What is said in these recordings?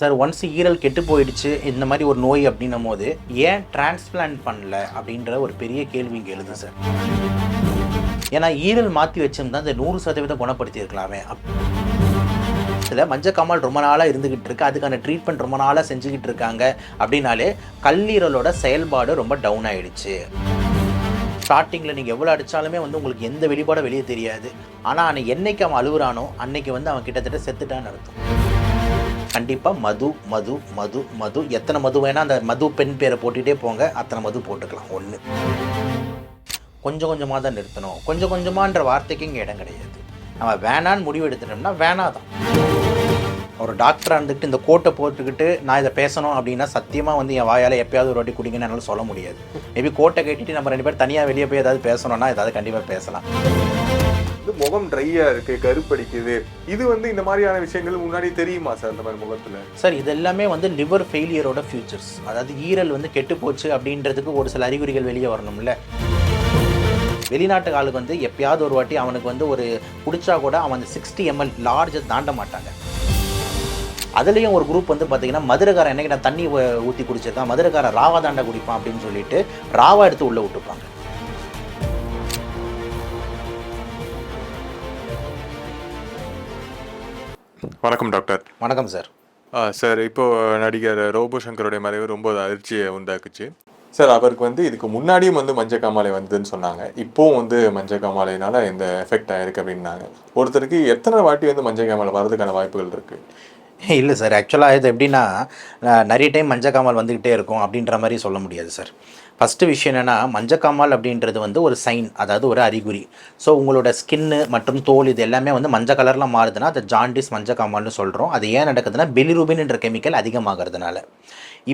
Sir once ஈரல் கெட்டு போயிடுச்சு இந்த மாதிரி ஒரு நோய் அப்படின்னும் போது ஏன் டிரான்ஸ்பிளான்ட் பண்ணல அப்படின்ற ஒரு பெரிய கேள்வி இங்கே எழுது சார். ஏன்னா ஈரல் மாற்றி வச்சிருந்தா இந்த நூறு சதவீதம் குணப்படுத்தியிருக்கலாமே. இதில் மஞ்சள் மஞ்சக்காமால் ரொம்ப நாளாக இருந்துக்கிட்டு இருக்கு. அதுக்கான ட்ரீட்மெண்ட் ரொம்ப நாளாக செஞ்சுக்கிட்டு இருக்காங்க அப்படின்னாலே கல்லீரலோட செயல்பாடு ரொம்ப டவுன் ஆயிடுச்சு. ஸ்டார்டிங்கில் நீங்கள் எவ்வளோ அடித்தாலுமே வந்து உங்களுக்கு எந்த வெளிப்பாடும் வெளியே தெரியாது. ஆனால் அன்னைக்கு என்னைக்கு அவன் அழுகுறானோ அன்னைக்கு வந்து அவன் கிட்டத்தட்ட செத்துட்டான்னு அர்த்தம். கண்டிப்பாக மது மது மது மது. எத்தனை மது வேணால் அந்த மது பெண் பேரை போட்டுகிட்டே போங்க. அத்தனை மது போட்டுக்கலாம். ஒன்று கொஞ்சம் கொஞ்சமாக தான் நிறுத்தணும். கொஞ்சம் கொஞ்சமான்ற வார்த்தைக்கு இங்கே இடம் கிடையாது. நம்ம வேணான்னு முடிவு எடுத்துட்டோம்னா வேணாதான். ஒரு டாக்டராக இருந்துக்கிட்டு இந்த கோட்டை போட்டுக்கிட்டு நான் இதை பேசணும் அப்படின்னா சத்தியமாக வந்து என் வாயால் எப்பயாவது ஒரு வாட்டி குடிங்கன்னு என்னால் சொல்ல முடியாது. மேபி கோட்டை கேட்டுட்டு நம்ம ரெண்டு பேரும் தனியாக வெளியே போய் ஏதாவது பேசணும்னா ஏதாவது கண்டிப்பாக பேசலாம். வந்து முகம் ட்ரையா இருக்கு கருப்படிக்குது. இது வந்து இந்த மாதிரியான விஷயங்கள் முன்னாடி தெரியுமா சார் இந்த மாதிரி முகத்துல? சார் இது எல்லாமே வந்து லிவர் ஃபெயிலியரோட ஃபியூச்சர்ஸ் அதாவது ஈரல் வந்து கெட்டு போச்சு அப்படின்றதுக்கு ஒரு சில அறிகுறிகள் வெளியே வரணும்ல. வெளிநாட்டு ஆளுக்கு வந்து எப்பயாவது ஒரு வாட்டி அவனுக்கு வந்து ஒரு குடிச்சா கூட அவன் அந்த சிக்ஸ்டி எம்எல் லார்ஜை தாண்ட மாட்டாங்க. அதுலேயும் ஒரு குரூப் வந்து பார்த்தீங்கன்னா மதுரைக்காரன் என்னைக்கு நான் தண்ணி ஊற்றி குடிச்சிருக்கான் மதுரைக்காரன் ராவா தாண்டா குடிப்பான் அப்படின்னு சொல்லிட்டு ராவா எடுத்து உள்ளே விட்டுப்பாங்க. வணக்கம் டாக்டர். வணக்கம் சார். சார் இப்போ நடிகர் ரோபோ சங்கருடைய மறைவு ரொம்ப அதிர்ச்சியை உண்டாக்குச்சு. சார் அவருக்கு வந்து இதுக்கு முன்னாடியும் வந்து மஞ்சள் காமாலை வந்ததுன்னு சொன்னாங்க. இப்போவும் வந்து மஞ்சள் காமாலைனால இந்த எஃபெக்ட் ஆயிருக்கு அப்படின்னாங்க. ஒருத்தருக்கு எத்தனை வாட்டி வந்து மஞ்சள் காமாலை வர்றதுக்கான வாய்ப்புகள் இருக்கு? இல்லை சார். ஆக்சுவலாக இது எப்படின்னா நிறைய டைம் மஞ்சக்காமல் வந்துக்கிட்டே இருக்கும் அப்படின்ற மாதிரி சொல்ல முடியாது சார். ஃபஸ்ட்டு விஷயம் என்னென்னா மஞ்சக்காமல் அப்படின்றது வந்து ஒரு சைன் அதாவது ஒரு அறிகுறி. ஸோ உங்களோட ஸ்கின்னு மற்றும் தோல் இது எல்லாமே வந்து மஞ்சள் கலரில் மாறுதுன்னா அது ஜாண்டிஸ் மஞ்சக்காமல்னு சொல்கிறோம் அது ஏன் நடக்குதுன்னா பெலிரூபின்ன்ற கெமிக்கல் அதிகமாகிறதுனால.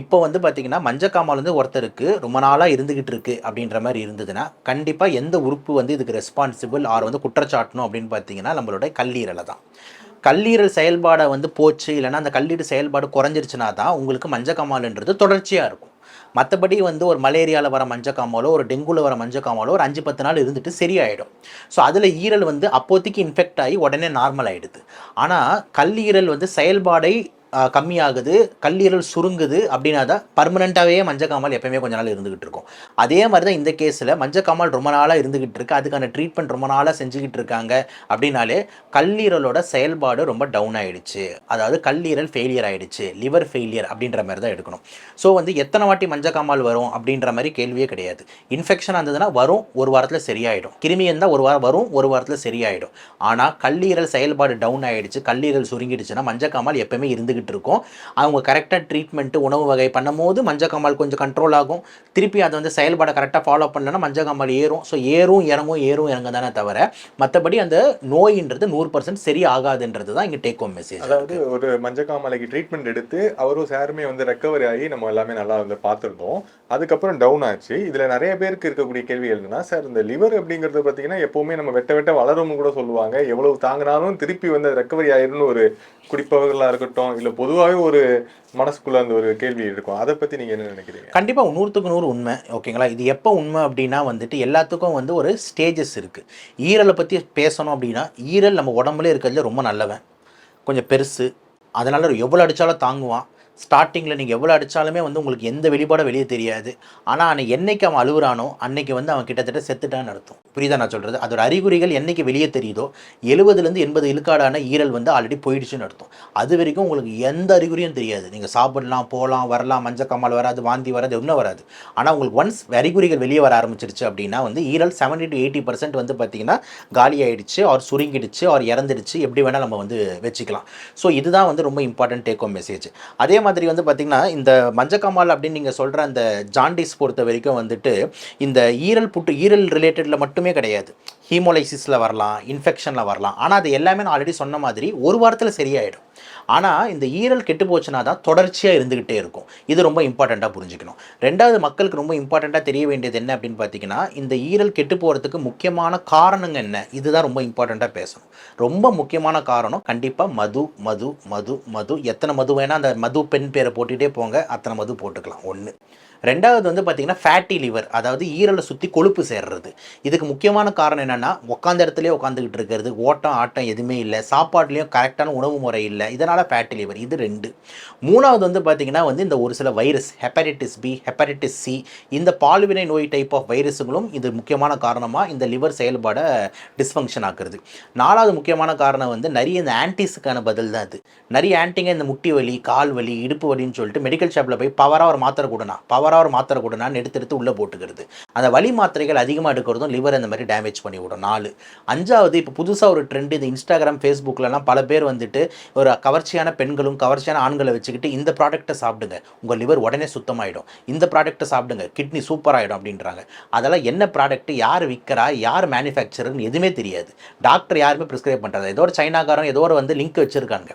இப்போ வந்து பார்த்திங்கன்னா மஞ்சக்காமல் வந்து ஒருத்தருக்கு ரொம்ப நாளாக இருந்துக்கிட்டு இருக்குது அப்படின்ற மாதிரி இருந்ததுன்னா கண்டிப்பாக எந்த உறுப்பு வந்து இதுக்கு ரெஸ்பான்சிபிள் ஆர் வந்து குற்றச்சாட்டணும் அப்படின்னு பார்த்தீங்கன்னா நம்மளோட கல்லீரலை தான். கல்லீரல் செயல்பாடை வந்து போச்சு இல்லைன்னா அந்த கல்லீரல் செயல்பாடு குறைஞ்சிருச்சுனா தான் உங்களுக்கு மஞ்சக்காமால்ன்றது தொடர்ச்சியாக இருக்கும். மற்றபடி வந்து ஒரு மலேரியாவில் வர மஞ்சக்காமாலோ ஒரு டெங்குவில் வர மஞ்சக்காமாலோ ஒரு அஞ்சு பத்து நாள் இருந்துட்டு சரியாயிடும். ஸோ அதில் ஈரல் வந்து அப்போதைக்கு இன்ஃபெக்ட் ஆகி உடனே நார்மல் ஆகிடுது ஆனால் கல்லீரல் வந்து செயல்பாடை கம்மியாகுது கல்லீரல் சுருங்குது அப்படின்னா தான் பர்மனெண்ட்டாகவே மஞ்சக்காமல் எப்பயுமே கொஞ்ச நாள் இருந்துகிட்டு இருக்கும். அதே மாதிரி தான் இந்த கேஸில் மஞ்சக்காமல் ரொம்ப நாளாக இருந்துகிட்டு இருக்கு. அதுக்கான ட்ரீட்மெண்ட் ரொம்ப நாளாக செஞ்சுக்கிட்டு இருக்காங்க அப்படின்னாலே கல்லீரலோட செயல்பாடு ரொம்ப டவுன் ஆகிடுச்சு அதாவது கல்லீரல் ஃபெயிலியர் ஆகிடுச்சு லிவர் ஃபெயிலியர் அப்படின்ற மாதிரி தான் எடுக்கணும். ஸோ வந்து எத்தனை வாட்டி மஞ்சக்காமல் வரும் அப்படின்ற மாதிரி கேள்வியே கிடையாது. இன்ஃபெக்ஷன் இருந்ததுன்னா வரும் ஒரு வாரத்தில் சரியாயிடும். கிருமி இருந்தால் ஒரு வாரம் வரும் ஒரு வாரத்தில் சரியாயிடும். ஆனால் கல்லீரல் செயல்பாடு டவுன் ஆகிடுச்சு கல்லீரல் சுருங்கிடுச்சுன்னா மஞ்சக்காமால் எப்பயுமே இருந்துகிட்டு இருக்கும் அவங்க கரெக்டாக ட்ரீட்மெண்ட்டு உணவு வகை பண்ணும்போது மஞ்சக்காமால் கொஞ்சம் கண்ட்ரோல் ஆகும். திருப்பி அதை வந்து செயல்பாடை கரெக்டாக ஃபாலோ பண்ணலன்னா மஞ்சக்காமால் ஏறும். ஸோ ஏறும் இறங்கும் ஏறும் இறங்க தானே தவிர மற்றபடி அந்த நோயின்றது நூறு பர்சன்ட் சரி ஆகாதுன்றது தான் இங்கே டேக் ஹோம் மெசேஜ் அதாவது ஒரு மஞ்சக்காமலைக்கு ட்ரீட்மெண்ட் எடுத்து அவரும் சாருமே வந்து ரெக்கவரி ஆகி நம்ம எல்லாமே நல்லா வந்து பார்த்துருந்தோம். அதுக்கப்புறம் டவுன் ஆச்சு. இதில் நிறைய பேருக்கு இருக்கக்கூடிய கேள்வி என்னன்னா சார் இந்த லிவர் அப்படிங்கிறது பார்த்தீங்கன்னா எப்போவுமே நம்ம வெட்ட வெட்ட வளரும்னு கூட சொல்லுவாங்க. எவ்வளவு தாங்கினாலும் திருப்பி வந்து ரெக்கவரி ஆயிரும்னு ஒரு குடிப்பவர்களாக இருக்கட்டும் இல்ல பொதுவாகவே ஒரு மனசுக்குள்ள அந்த ஒரு கேள்வி இருக்கும். அதை பத்தி நீங்க என்ன நினைக்கிறீங்க? கண்டிப்பாக நூற்றுக்கு நூறு உண்மை ஓகேங்களா? இது எப்போ உண்மை அப்படின்னா வந்துட்டு எல்லாத்துக்கும் வந்து ஒரு ஸ்டேஜஸ் இருக்குது ஈரலை பற்றி பேசணும் அப்படின்னா ஈரல் நம்ம உடம்புல இருக்கிறதுல ரொம்ப நல்லவன். கொஞ்சம் பெருசு. அதனால் எவ்வளோ அடித்தாலும் தாங்குவான். ஸ்டார்டிங்கில் நீங்கள் எவ்வளோ அடித்தாலுமே வந்து உங்களுக்கு எந்த வெளிப்பாடும் வெளியே தெரியாது. ஆனால் அன்னைக்கு என்னைக்கு அவன் அழுகுறானோ அன்னைக்கு வந்து அவன் கிட்டத்தட்ட செத்துட்டான்னு அர்த்தம். புரியுதா நான் சொல்கிறது அதோட அறிகுறிகள் என்னைக்கு வெளியே தெரியுதோ எழுபதுலேருந்து எண்பது இழுக்காடான ஈரல் வந்து ஆல்ரெடி போயிடுச்சுன்னு அர்த்தம். அது வரைக்கும் உங்களுக்கு எந்த அறிகுறியும் தெரியாது. நீங்கள் சாப்பிடலாம் போகலாம் வரலாம் மஞ்சக்காமல் வராது வாந்தி வராது ஒன்றும் வராது. ஆனால் உங்களுக்கு ஒன்ஸ் அறிகுறிகள் வெளியே வர ஆரம்பிச்சிருச்சு அப்படின்னா வந்து ஈரல் செவன்டி டு எயிட்டி பர்சன்ட் வந்து பார்த்திங்கன்னா காலி ஆகிடுச்சு அவர் சுருங்கிடுச்சு அவர் இறந்துடுச்சு. எப்படி வேணால் நம்ம வந்து வச்சுக்கலாம். ஸோ இதுதான் வந்து ரொம்ப இம்பார்ட்டன்ட் டேக் ஹோம் மெசேஜ் அதே மாதிரி வந்து பார்த்திங்கன்னா இந்த மஞ்சக்காமால் அப்படின்னு நீங்கள் சொல்கிற அந்த ஜாண்டிஸ் பொறுத்த வரைக்கும் வந்துட்டு இந்த ஈரல் புட்டு ஈரல் ரிலேட்டடில் மட்டுமே கிடையாது. ஹீமோலைசிஸில் வரலாம் இன்ஃபெக்ஷனில் வரலாம். ஆனால் அது எல்லாமே நான் ஆல்ரெடி சொன்ன மாதிரி ஒரு வாரத்தில் சரியாயிடும். ஆனால் இந்த ஈரல் கெட்டு போச்சுன்னா தான் தொடர்ச்சியாக இருந்துக்கிட்டே இருக்கும். இது ரொம்ப இம்பார்ட்டண்ட்டாக புரிஞ்சுக்கணும். ரெண்டாவது மக்களுக்கு ரொம்ப இம்பார்ட்டண்ட்டாக தெரிய வேண்டியது என்ன அப்படின்னு பார்த்தீங்கன்னா இந்த ஈரல் கெட்டு போகிறதுக்கு முக்கியமான காரணங்க என்ன? இதுதான் ரொம்ப இம்பார்ட்டண்ட்டாக பேசணும். ரொம்ப முக்கியமான காரணம் கண்டிப்பாக மது மது மது மது. எத்தனை மது வேணால் அந்த மது பெண் பேரை போட்டுகிட்டே போங்க அத்தனை மது போட்டுக்கலாம். ஒன்று ரெண்டாவது வந்து பார்த்தீங்கன்னா ஃபேட்டி லிவர் அதாவது ஈரலை சுற்றி கொழுப்பு சேர்றது. இதுக்கு முக்கியமான காரணம் என்னென்னா உட்காந்த இடத்துலேயே உட்காந்துக்கிட்டு இருக்கிறது ஓட்டம் ஆட்டம் எதுவுமே இல்லை சாப்பாட்லேயும் கரெக்டான உணவு முறை இல்லை இதனால் ஃபேட்டி லிவர் இது ரெண்டு. மூணாவது வந்து பார்த்தீங்கன்னா வந்து இந்த ஒரு சில virus hepatitis B hepatitis C இந்த பால்வினை நோய் டைப் ஆஃப் வைரஸுகளும் இது முக்கியமான காரணமாக இந்த லிவர் செயல்பாடை டிஸ்ஃபங்க்ஷன் ஆக்குறது. நாலாவது முக்கியமான காரணம் வந்து நிறைய இந்த ஆன்டிஸுக்கான பதில் தான் இது. நிறைய ஆன்டிங்க இந்த முட்டி வலி கால் வலி இடுப்பு வலின்னு சொல்லிட்டு மெடிக்கல் ஷாப்பில் போய் பவராக ஒரு மாத்திரை கொடுனா பவர் ஒரு மாத்திரை கொடுனான்னு எடுத்து எடுத்து உள்ளே போட்டுக்கிறது. அந்த வலி மாத்திரைகள் அதிகமாக எடுக்கிறதும் லிவர் அந்த மாதிரி டேமேஜ் பண்ணி விடும். நாலு. அஞ்சாவது இப்போ புதுசாக ஒரு ட்ரெண்ட் இந்த இன்ஸ்டாகிராம் ஃபேஸ்புக்கிலலாம் பல பேர் வந்துட்டு ஒரு கவர்ச்சியான பெண்களும் கவர்ச்சியான ஆண்களை வச்சுக்கிட்டு இந்த ப்ராடக்ட்டை சாப்பிடுங்க. உங்கள் லிவர் உடனே சுத்தமாயிடும். இந்த ப்ராடக்ட்டை சாப்பிடுங்க. கிட்னி சூப்பர் ஆகிடும் அப்படின்றாங்க. அதெல்லாம் என்ன ப்ராடக்ட் யார் விற்கிறா யார் மேனுஃபேக்சருன்னு எதுவுமே தெரியாது. டாக்டர் யாருமே ப்ரிஸ்கிரைப் பண்ணுறது ஏதோ ஒரு சைனாக்காரன் ஏதோ ஒரு வந்து லிங்க் வச்சுருக்காங்க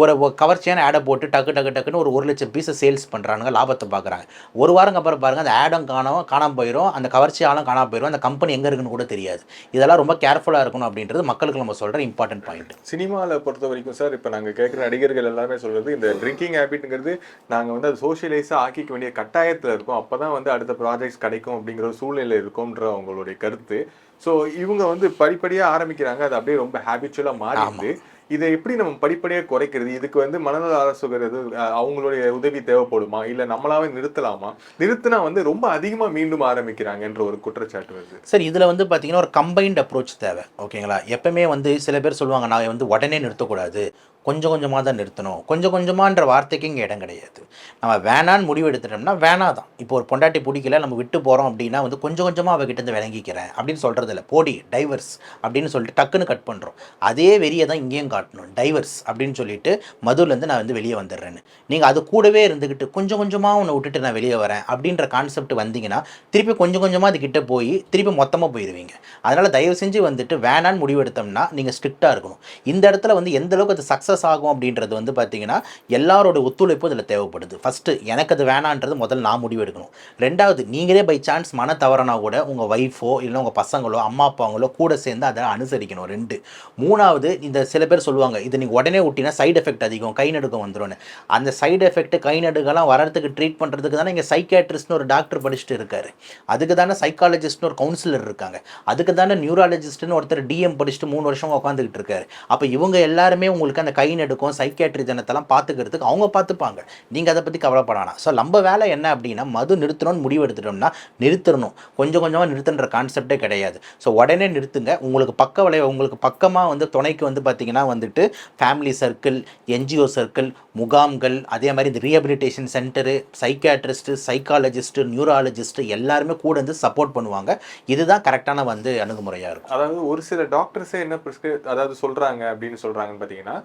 ஒரு ஒரு கவர்ச்சியான ஆடை போட்டு டக்கு டக்கு டக்குன்னு ஒரு ஒரு லட்சம் பீஸை சேல்ஸ் பண்ணுறாங்க லாபத்தை பார்க்குறாங்க. ஒரு வாரம் அப்புறம் பாருங்கள் அந்த ஆடம் காணாம காணாம போயிடும் அந்த கவர்ச்சியாலும் காணாம போயிடும் அந்த கம்பெனி எங்கே இருக்குன்னு கூட தெரியாது. இதெல்லாம் ரொம்ப கேர்ஃபுல்லாக இருக்கணும் அப்படின்றது மக்களுக்கு நம்ம சொல்கிற இம்பார்ட்டன்ட் பாயிண்ட் சினிமாவில் பொறுத்த வரைக்கும் சார் இப்போ நாங்கள் கேட்குற நடிகர்கள் எல்லாமே சொல்றது இந்த ட்ரிங்கிங் ஹேபிட்ங்கிறது நாங்கள் வந்து அது சோஷியலைஸாக ஆக்கிக்க வேண்டிய கட்டாயத்தில் இருக்கோம். அப்போ தான் வந்து அடுத்த ப்ராஜெக்ட்ஸ் கிடைக்கும் அப்படிங்கிற சூழ்நிலை இருக்கும்ன்ற அவங்களுடைய கருத்து. ஸோ இவங்க வந்து படிப்படியாக ஆரம்பிக்கிறாங்க. அது அப்படியே ரொம்ப ஹேபிச்சுவலாக மாறிடுது. இதை எப்படி நம்ம படிப்படியாக குறைக்கிறது? இதுக்கு வந்து மனநல அரசுகர் எது அவங்களுடைய உதவி தேவைப்படுமா? இல்லை நம்மளாவே நிறுத்தலாமா? நிறுத்தினா வந்து ரொம்ப அதிகமாக மீண்டும் ஆரம்பிக்கிறாங்கன்ற ஒரு குற்றச்சாட்டு வருது. சரி இதில் வந்து பார்த்தீங்கன்னா ஒரு கம்பைன்ட் அப்ரோச் தேவை. ஓகேங்களா? எப்பவுமே வந்து சில பேர் சொல்லுவாங்க நான் வந்து உடனே நிறுத்தக்கூடாது. கொஞ்சம் கொஞ்சமாக தான் நிறுத்தணும். கொஞ்சம் கொஞ்சமான்ற வார்த்தைக்கு இங்கே இடம் கிடையாது. நம்ம வேணான்னு முடிவு எடுத்துட்டோம்னா வேணா தான். இப்போ ஒரு பொண்டாட்டி பிடிக்கல நம்ம விட்டு போகிறோம் அப்படின்னா வந்து கொஞ்சம் கொஞ்சமாக அவகிட்ட இருந்து விளங்கிக்கிறேன் அப்படின்னு சொல்கிறது இல்லை. போடி டைவர்ஸ் அப்படின்னு சொல்லிட்டு டக்குன்னு கட் பண்ணுறோம் அதே வெறியை தான் இங்கேயும் காட்டணும். டைவர்ஸ் அப்படின்னு சொல்லிட்டு மதுலேருந்து நான் வந்து வெளியே வந்துடுறேன்னு. நீங்கள் அது கூடவே இருந்துக்கிட்டு கொஞ்சம் கொஞ்சமாக உன்னை விட்டுட்டு நான் வெளியே வரேன் அப்படின்ற கான்செப்ட் வந்தீங்கன்னா திருப்பி கொஞ்சம் கொஞ்சமாக அது போய் திருப்பி மொத்தமாக போயிடுவீங்க அதனால் தயவு செஞ்சு வந்துட்டு வேணான்னு முடிவெடுத்தோம்னா நீங்கள் ஸ்ட்ரிக்டாக இருக்கணும். இந்த இடத்துல வந்து எந்த அளவுக்கு அது சக்ஸஸ் ஆகும் அப்படின்றது வந்து பார்த்தீங்கன்னா எல்லாரோட ஒத்துழைப்பு இதில் தேவைப்படுது. ஃபஸ்ட்டு எனக்கு அது வேணான்றது முதல்ல நான் முடிவு எடுக்கணும். ரெண்டாவது நீங்களே பை சான்ஸ் மன தவறனா கூட உங்கள் ஒய்ஃபோ இல்லை உங்கள் பசங்களோ அம்மா அப்பாங்களோ கூட சேர்ந்து அதை அனுசரிக்கணும். ரெண்டு. மூணாவது இந்த சில பேர் சொல்லுவாங்க இது நீங்கள் உடனே விட்டினா சைடு எஃபெக்ட் அதிகம் கை நடுக்கம் வந்துடும் அந்த சைடு எஃபெக்ட் கை நடுக்கெல்லாம் வரதுக்கு ட்ரீட் பண்ணுறதுக்கு தானே இங்கே சைக்கேட்ரிஸ்ட்னு ஒரு டாக்டர் படிச்சுட்டு இருக்காரு. அதுக்கு தானே சைக்காலஜிஸ்ட்னு ஒரு கவுன்சிலர் இருக்காங்க. அதுக்கு தானே நியூராலஜிஸ்ட்னு ஒருத்தர் டிஎம் படிச்சுட்டு மூணு வருஷம் உட்காந்துக்கிட்டு இருக்காரு. அப்போ இவங்க எல்லாருமே உங்களுக்கு அந்த கை நடுக்கம் சைக்கேட்ரி தினத்தெல்லாம் பார்த்துக்கிறதுக்கு அவங்க பார்த்துப்பாங்க. நீங்கள் அதை பற்றி கவலைப்படானா ஸோ நம்ம வேலை என்ன அப்படின்னா மது நிறுத்தணும்னு முடிவு எடுத்துட்டோம்னா நிறுத்தணும். கொஞ்சம் கொஞ்சமாக நிறுத்துன்ற கான்செப்டே கிடையாது. ஸோ உடனே நிறுத்துங்க. உங்களுக்கு பக்க விளைவு உங்களுக்கு பக்கமாக வந்து துணைக்கு வந்து பார்த்தீங்கன்னா வந்துட்டு ஃபேமிலி சர்க்கிள் என்ஜிஓ சர்க்கிள் முகாம்கள் அதே மாதிரி இந்த rehabilitation centre psychiatrist psychologist neurologist எல்லாருமே கூட வந்து சப்போர்ட் பண்ணுவாங்க. இதுதான் கரெக்டான வந்து அணுகுமுறையாக இருக்கும். அதாவது ஒரு சில டாக்டர்ஸே என்ன ப்ரிஸ்கிரி அதாவது சொல்கிறாங்க அப்படின்னு சொல்கிறாங்கன்னு பார்த்தீங்கன்னா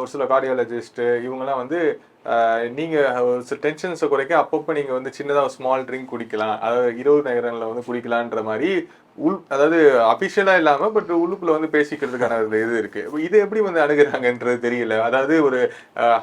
ஒரு சில கார்டியாலஜிஸ்ட்டு இவங்கெல்லாம் வந்து நீங்கள் ஒரு சில டென்ஷன்ஸை குறைக்க அப்பப்போ நீங்கள் வந்து சின்னதாக ஸ்மால் ட்ரிங்க் குடிக்கலாம். அதாவது இரவு நேரங்களில் வந்து குடிக்கலான்ற மாதிரி உள் அதாவது அபிஷியலா இல்லாம பட் உள்ளுக்குள்ள வந்து பேசிக்கிறதுக்கான ஒரு இது இருக்கு. இது எப்படி வந்து அணுகுறாங்கன்றது தெரியல. அதாவது ஒரு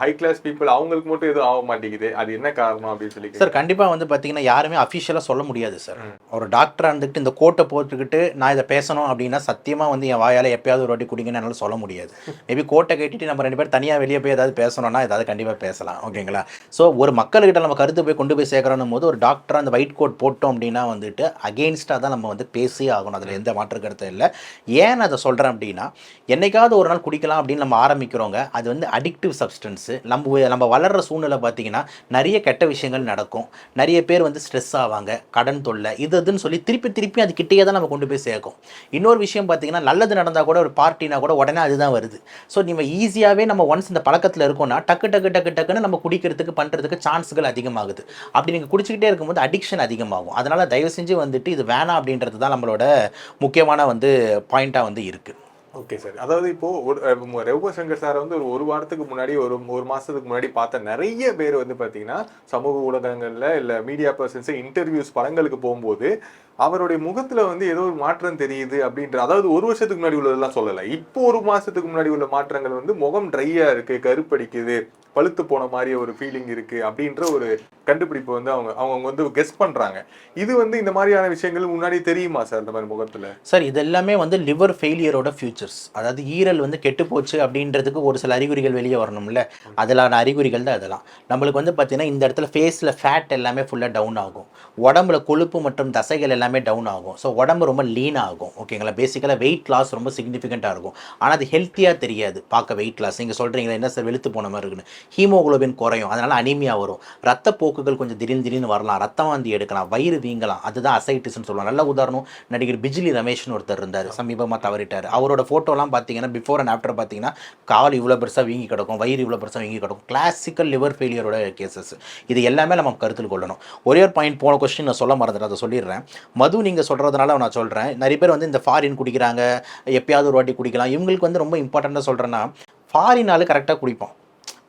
ஹை கிளாஸ் பீப்புள் அவங்களுக்கு மட்டும் எதுவும் ஆக மாட்டேங்குது. அது என்ன காரணம் அப்படின்னு சொல்லி சார் கண்டிப்பாக வந்து பார்த்தீங்கன்னா யாருமே அஃபிஷியலாக சொல்ல முடியாது சார் ஒரு டாக்டராக இருந்துக்கிட்டு இந்த கோட்டை போட்டுக்கிட்டு நான் இதை பேசணும் அப்படின்னா சத்தியமாக வந்து என் வாயால் எப்பயாவது ஒரு வாட்டி குடிங்கன்னு என்னால் சொல்ல முடியாது. மேபி கோட்டை கேட்டுட்டு நம்ம ரெண்டு பேரும் தனியாக வெளியே போய் ஏதாவது பேசணும்னா ஏதாவது கண்டிப்பாக பேசலாம். ஓகேங்களா ஸோ ஒரு மக்கள்கிட்ட நம்ம கருத்து போய் கொண்டு போய் சேர்க்குறோம் போது ஒரு டாக்டராக அந்த ஒயிட் கோட் போட்டோம் அப்படின்னா வந்துட்டு அகெயின்ஸ்டாக தான் நம்ம வந்து பேசியே ஆகணும். அதில் எந்த மாற்று கருத்தும் இல்லை. ஏன் அதை சொல்கிறேன் அப்படின்னா என்னைக்காவது ஒரு நாள் குடிக்கலாம் அப்படின்னு நம்ம ஆரம்பிக்கிறோங்க. அது வந்து அடிக்டிவ் சப்ஸ்டன்ஸு நம்ம நம்ம வளர்கிற சூழ்நிலை பார்த்தீங்கன்னா நிறைய கெட்ட விஷயங்கள் நடக்கும். நிறைய பேர் வந்து ஸ்ட்ரெஸ் ஆவாங்க கடன் தொல்லை இது இதுன்னு சொல்லி திருப்பி திருப்பி அது கிட்டேயே தான் நம்ம கொண்டு போய் சேர்க்கும். இன்னொரு விஷயம் பார்த்தீங்கன்னா நல்லது நடந்தால் கூட ஒரு பார்ட்டினா கூட உடனே அதுதான் வருது. ஸோ நம்ம ஈஸியாகவே நம்ம ஒன்ஸ் இந்த பழக்கத்தில் இருக்கோம்னா டக்கு டக்கு டக்கு டக்குன்னு நம்ம குடிக்கிறதுக்கு பண்ணுறதுக்கு சான்ஸ்கள் அதிகமாகுது. அப்படி நீங்கள் குடிச்சிக்கிட்டே இருக்கும்போது அடிக்ஷன் அதிகமாகும். அதனால் தயவு செஞ்சு வந்துட்டு இது வேணாம் அப்படின்றது தான் நம்மளோட முக்கியமான வந்து பாயிண்ட்டாக வந்து இருக்குது ஓகே சார் அதாவது இப்போ ஒரு அஹ், சங்கர் சார் வந்து ஒரு ஒரு வாரத்துக்கு முன்னாடி ஒரு ஒரு மாசத்துக்கு முன்னாடி பார்த்த நிறைய பேர் வந்து பார்த்தீங்கன்னா சமூக ஊடகங்களில் இல்லை மீடியா பர்சன்ஸு இன்டர்வியூஸ் படங்களுக்கு போகும்போது அவருடைய முகத்தில் வந்து ஏதோ ஒரு மாற்றம் தெரியுது அப்படின்ற அதாவது ஒரு வருஷத்துக்கு முன்னாடி உள்ளதெல்லாம் சொல்லலை. இப்போ ஒரு மாசத்துக்கு முன்னாடி உள்ள மாற்றங்கள் வந்து முகம் ட்ரையாக இருக்குது கருப்படிக்குது. பழுத்து போன மாதிரி ஒரு ஃபீலிங் இருக்கு அப்படின்ற ஒரு கண்டுபிடிப்பு வந்து அவங்க அவங்க வந்து கெஸ் பண்றாங்க. இது வந்து இந்த மாதிரியான விஷயங்கள் முன்னாடி தெரியுமா சார் இந்த மாதிரி முகத்துல? சார் இது எல்லாமே வந்து லிவர் ஃபெயிலியரோட ஃபியூச்சர்ஸ் அதாவது ஈரல் வந்து கெட்டு போச்சு அப்படின்றதுக்கு ஒரு சில அறிகுறிகள் வெளியே வரணும்ல. அதிலான அறிகுறிகள் தான் அதெல்லாம் நம்மளுக்கு வந்து பார்த்தீங்கன்னா இந்த இடத்துல ஃபேஸில் ஃபேட் எல்லாமே ஃபுல்லாக டவுன் ஆகும். உடம்புல கொழுப்பு மற்றும் தசைகள் எல்லாமே டவுன் ஆகும். ஸோ உடம்பு ரொம்ப லீன் ஆகும். ஓகேங்களா பேசிக்கலாக வெயிட் லாஸ் ரொம்ப சிக்னிஃபிகண்ட்டாக இருக்கும். ஆனால் அது ஹெல்த்தியாக தெரியாது. பார்க்க வெயிட் லாஸ் நீங்கள் சொல்கிறீங்களா என்ன சார் வெளுத்து போன மாதிரி இருக்குன்னு. ஹீமோகுளோபின் குறையும். அதனால் அனீமியா வரும். ரத்த போக்குகள் கொஞ்சம் திடீர்னு திடீர்னு வரலாம். ரத்தம் வாந்தி எடுக்கலாம். வயிறு வீங்கலாம். அதுதான் அசைட்டிஸ்னு சொல்லுவாங்க. நல்ல உதாரணம் நடிகர் பிஜிலி ரமேஷ்னு ஒருத்தர் இருந்தார். சமீபமாக தவறிட்டார். அவரோட ஃபோட்டோலாம் பார்த்தீங்கன்னா பிஃபோர் அண்ட் ஆஃப்டர் பார்த்தீங்கன்னா கால் இவ்வளோ பெருசாக வீங்கி கிடக்கும். வயிறு இவ்வளோ பெருசாக வீங்கி கிடக்கும். கிளாசிக்கல் லிவர் ஃபெயிலியரோட கேசஸ் இது எல்லாமே நம்ம கருத்தில் கொள்ளணும். ஒரே ஒரு பாயிண்ட் போன கொஸ்டின் நான் சொல்ல மறந்துட்டேன். அதை சொல்லிடுறேன். மது நீங்கள் சொல்கிறதுனால நான் சொல்கிறேன் நிறைய பேர் வந்து இந்த ஃபாரின் குடிக்கிறாங்க. எப்பயாவது ஒரு வாட்டி குடிக்கலாம். இவங்களுக்கு வந்து ரொம்ப இம்பார்ட்டண்ட்டாக சொல்கிறேன்னா ஃபாரின் ஆளு கரெக்டாக குடிப்போம்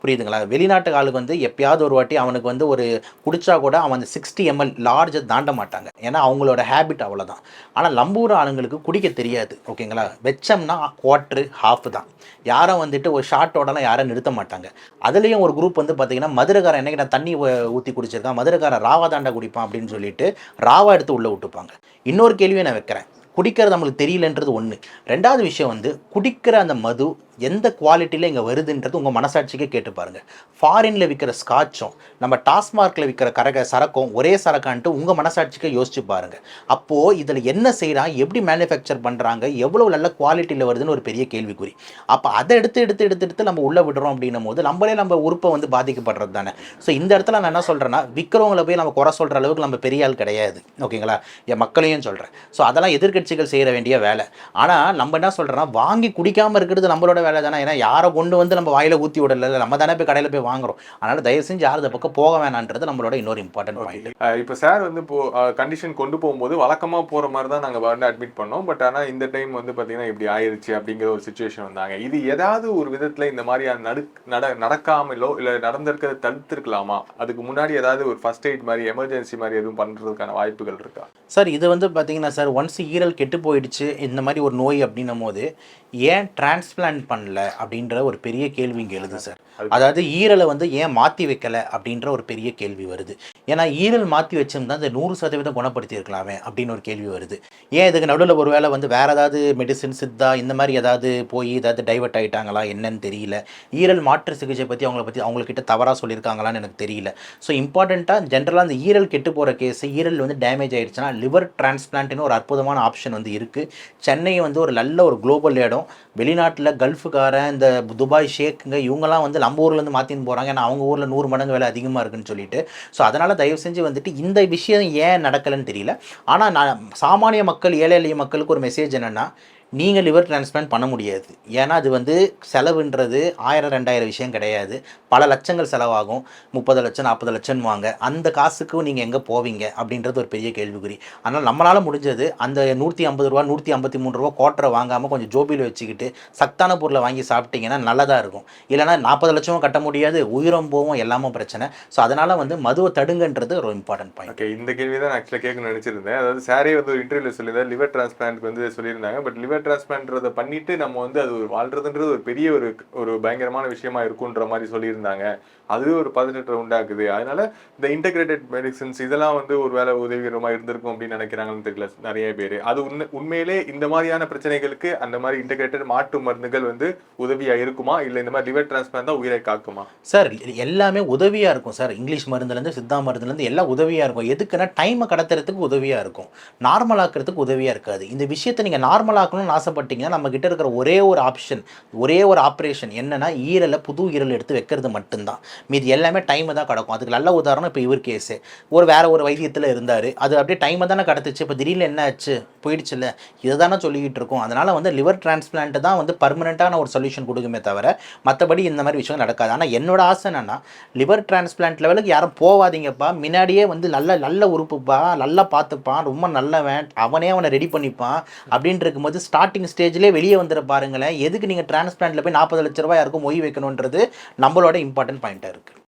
புரியுதுங்களா? வெளிநாட்டு ஆளுக்கு வந்து எப்பயாவது ஒரு வாட்டி அவனுக்கு வந்து ஒரு குடிச்சா கூட அவன் அந்த சிக்ஸ்டி எம்எல் லார்ஜை தாண்ட மாட்டாங்க. ஏன்னா அவங்களோட ஹேபிட் அவ்வளோதான் ஆனால் லம்பூர் ஆளுங்களுக்கு குடிக்க தெரியாது ஓகேங்களா? வெச்சம்னா குவாட்ரு ஹாஃப் தான். யாரும் வந்துட்டு ஒரு ஷார்ட்டோடலாம் யாரும் நிறுத்த மாட்டாங்க. அதுலேயும் ஒரு குரூப் வந்து பார்த்தீங்கன்னா மதுரைக்காரன் என்னைக்கு நான் தண்ணி ஊற்றி குடிச்சிருக்கான்? மதுரைக்காரன் ராவா தாண்டா குடிப்பான் அப்படின்னு சொல்லிட்டு ராவா எடுத்து உள்ளே விட்டுப்பாங்க. இன்னொரு கேள்வியை நான் வைக்கிறேன். குடிக்கிறது நம்மளுக்கு தெரியலன்றது ஒன்று ரெண்டாவது விஷயம் வந்து குடிக்கிற அந்த மது எந்த குவாலிட்டியில் இங்கே வருதுன்றது உங்கள் மனசாட்சிக்கே கேட்டு பாருங்கள் ஃபாரினில் விற்கிற ஸ்காட்சும் நம்ம டாஸ்மார்க்கில் விற்கிற கரக சரக்கும் ஒரே சரக்கான்ட்டு உங்கள் மனசாட்சிக்கே யோசிச்சு பாருங்கள் அப்போது இதில் என்ன செய்கிறான் எப்படி மேனுஃபேக்சர் பண்ணுறாங்க எவ்வளோ நல்ல குவாலிட்டியில் வருதுன்னு ஒரு பெரிய கேள்விக்குறி. அப்போ அதை எடுத்து எடுத்து எடுத்து எடுத்து நம்ம உள்ளே விடுறோம் அப்படின்னும் போது நம்மளே நம்ம உறுப்பை வந்து பாதிக்கப்படுறது தானே. ஸோ இந்த இடத்துல நான் என்ன சொல்கிறேன்னா விற்கிறவங்களை போய் நம்ம குறை சொல்கிற அளவுக்கு நம்ம பெரிய ஆள் கிடையாது. ஓகேங்களா? என் மக்களையும் சொல்கிறேன் ஸோ அதெல்லாம் எதிர்க்கட்சிகள் செய்கிற வேண்டிய வேலை. ஆனால் நம்ம என்ன சொல்கிறோன்னா வாங்கி குடிக்காமல் இருக்கிறது நம்மளோட வேலை தானே ஏன்னா யாரை கொண்டு வந்து நம்ம வாயில ஊற்றி விடல? நம்ம தானே போய் கடையில் போய் வாங்குறோம். அதனால் தயவு செஞ்சு யாரும் இந்த பக்கம் போக வேணான்றது நம்மளோட இன்னொரு இம்பார்ட்டன்ட் பாயிண்ட் இப்போ சார் வந்து இப்போ கண்டிஷன் கொண்டு போகும்போது வழக்கமா போற மாதிரி தான் நாங்க வந்து அட்மிட் பண்ணோம். பட் ஆனா இந்த டைம் வந்து பாத்தீங்கன்னா இப்படி ஆயிருச்சு அப்படிங்கிற ஒரு சுச்சுவேஷன் வந்தாங்க. இது ஏதாவது ஒரு விதத்துல இந்த மாதிரியான நடு நட நடக்காமலோ இல்ல நடந்திருக்கிறத தடுத்திருக்கலாமா? அதுக்கு முன்னாடி ஏதாவது ஒரு ஃபர்ஸ்ட் எய்ட் மாதிரி எமர்ஜென்சி மாதிரி எதுவும் பண்றதுக்கான வாய்ப்புகள் இருக்கா? சார் இது வந்து பார்த்தீங்கன்னா சார் ஒன்ஸ் ஈரல் கெட்டு போயிடுச்சு இந்த மாதிரி ஒரு நோய் அப்படின்னும் போது ஏன் டிரான்ஸ்பிளான்ட் பண்ணல அப்படின்ற ஒரு பெரிய கேள்வி இங்கே எழுது சார். அதாவது ஈரலை வந்து ஏன் மாற்றி வைக்கல அப்படின்ற ஒரு பெரிய கேள்வி வருது. ஏன்னா ஈரல் மாற்றி வச்சிருந்தா இந்த நூறு சதவீதம் குணப்படுத்தி இருக்கலாமே அப்படின்னு ஒரு கேள்வி வருது. ஏன் இதுக்கு நடுவில் ஒரு வேளை வந்து வேறு ஏதாவது மெடிசின் சித்தா இந்த மாதிரி ஏதாவது போய் ஏதாவது டைவர்ட் ஆகிட்டாங்களா என்னன்னு தெரியல. ஈரல் மாற்று சிகிச்சை பற்றி அவங்கள பற்றி அவங்கக்கிட்ட தவறாக சொல்லியிருக்காங்களான்னு எனக்கு தெரியல. ஸோ இம்பார்ட்டண்ட்டாக ஜென்ரலாக அந்த ஈரல் கெட்டு போகிற கேஸ் ஈரல் வந்து டேமேஜ் ஆகிடுச்சுன்னா லிவர் டிரான்ஸ்பிளான்ட்னு ஒரு அற்புதமான ஆப்ஷன் வந்து இருக்குது சென்னை வந்து ஒரு நல்ல ஒரு குளோபல் இடம். வெளிநாட்டில் கல்ஃபுக்காரன் இந்த துபாய் ஷேக்குங்க இவங்கெல்லாம் வந்து நம்ம ஊர்லேருந்து மாற்றின்னு போகிறாங்க ஏன்னா அவங்க ஊரில் நூறு மடங்கு வேலை அதிகமாக இருக்குன்னு சொல்லிட்டு. ஸோ அதனால் தயவு செஞ்சு வந்துட்டு இந்த விஷயம் ஏன் நடக்கலைன்னு தெரியல. ஆனால் நான் சாமானிய மக்கள் ஏழை எளிய மக்களுக்கு ஒரு மெசேஜ் என்னென்னா நீங்கள் லிவர் டிரான்ஸ்பிளான்ட் பண்ண முடியாது. ஏன்னா அது வந்து செலவுன்றது ஆயிரம் ரெண்டாயிரம் விஷயம் கிடையாது. பல லட்சங்கள் செலவாகும். முப்பது லட்சம் நாற்பது லட்சம் வாங்க அந்த காசுக்கும் நீங்கள் எங்கே போவீங்க? அப்படின்றது ஒரு பெரிய கேள்விக்குறி. அதனால் நம்மளால் முடிஞ்சது அந்த நூற்றி ஐம்பது ரூபா நூற்றி ஐம்பத்தி மூணு ரூபா கோட்டரை வாங்காமல் கொஞ்சம் ஜோபியில் வச்சுக்கிட்டு சத்தான பொருளை வாங்கி சாப்பிட்டீங்கன்னா நல்லதாக இருக்கும். இல்லைனா நாற்பது லட்சமும் கட்ட முடியாது. உயிரம் போவும் எல்லாமே பிரச்சனை. ஸோ அதனால் வந்து மதுவை தடுங்கன்றது ஒரு இம்பார்ட்டன்ட் பாயிண்ட் ஓகே இந்த கேள்வி தான் ஆக்சுவலாக கேட்க நினைச்சிருந்தேன். அதாவது சாரே வந்து ஒரு இன்டர்வியூவில் சொல்லியிருந்தேன் லிவர் டிரான்ஸ்பிளான்ட்க்கு வந்து சொல்லியிருந்தாங்க. பட் லிவர் டிரான்ஸ்பிளான்ட்றத பண்ணிட்டு நம்ம வந்து அது ஒரு வாழ்றதுன்றது ஒரு பெரிய ஒரு ஒரு பயங்கரமான விஷயமா இருக்குன்ற மாதிரி சொல்லியிருந்தாங்க. அதுவே ஒரு பதினெட்டு உண்டாக்குது அதனால இந்த இன்டகிரேட்டட் மெடிசின்ஸ் இதெல்லாம் வந்து ஒரு வேலை உதவிகரமாக இருந்திருக்கும் அப்படின்னு நினைக்கிறாங்கன்னு தெரியல நிறைய பேர். அது உண்மை உண்மையிலே இந்த மாதிரியான பிரச்சனைகளுக்கு அந்த மாதிரி இன்டகிரேட்டட் மாட்டு மருந்துகள் வந்து உதவியா இருக்குமா? இல்ல இந்த மாதிரி லிவர் டிரான்ஸ்பிளான் தான் உயிரை காக்குமா? சார் எல்லாமே உதவியாக இருக்கும் சார். இங்கிலீஷ் மருந்துலேருந்து சித்தா மருந்துலேருந்து எல்லாம் உதவியாக இருக்கும். எதுக்குன்னா டைமை கடத்துறதுக்கு உதவியாக இருக்கும். நார்மலாக்குறதுக்கு உதவியாக இருக்காது. இந்த விஷயத்தை நீங்கள் நார்மலாக்கணும்னு ஆசைப்பட்டீங்கன்னா நம்ம கிட்ட இருக்கிற ஒரே ஒரு ஆப்ஷன் ஒரே ஒரு ஆப்ரேஷன் என்னன்னா ஈரலை புது ஈரல் எடுத்து வைக்கிறது மட்டும்தான். மீதி எல்லாமே டைமை தான் கிடக்கும். அதுக்கு நல்ல உதாரணம் இப்போ இவர் கேஸு ஒரு வேற ஒரு வைத்தியத்தில் இருந்தார். அது அப்படியே டைமை தானே கிடத்துச்சு. இப்போ திடீர்னு என்ன ஆச்சு? போயிடுச்சுல்ல. இதை தானே சொல்லிக்கிட்டு இருக்கோம். அதனால் வந்து லிவர் டிரான்ஸ்பிளான்ட் தான் வந்து பர்மனெண்ட்டான ஒரு சொல்யூஷன் கொடுக்குமே தவிர மற்றபடி இந்த மாதிரி விஷயம் நடக்காது. ஆனால் என்னோட ஆசை என்னென்னா லிவர் டிரான்ஸ்பிளான்ட் லெவலுக்கு யாரும் போவாதீங்கப்பா. முன்னாடியே வந்து நல்ல நல்ல உறுப்புப்பா. நல்லா பார்த்துப்பான். ரொம்ப நல்லவன். அவனே அவனை ரெடி பண்ணிப்பான். அப்படின்னு இருக்கும்போது ஸ்டார்டிங் ஸ்டேஜ்லேயே வெளியே வந்துட பாருங்களேன். எதுக்கு நீங்கள் டிரான்ஸ்பிளான்ட்டில் போய் நாற்பது லட்ச ரூபாய் யாருக்கும் மொய் வைக்கணுன்றது நம்மளோட இம்பார்ட்டன்ட் பாயிண்ட்டு இருக்குது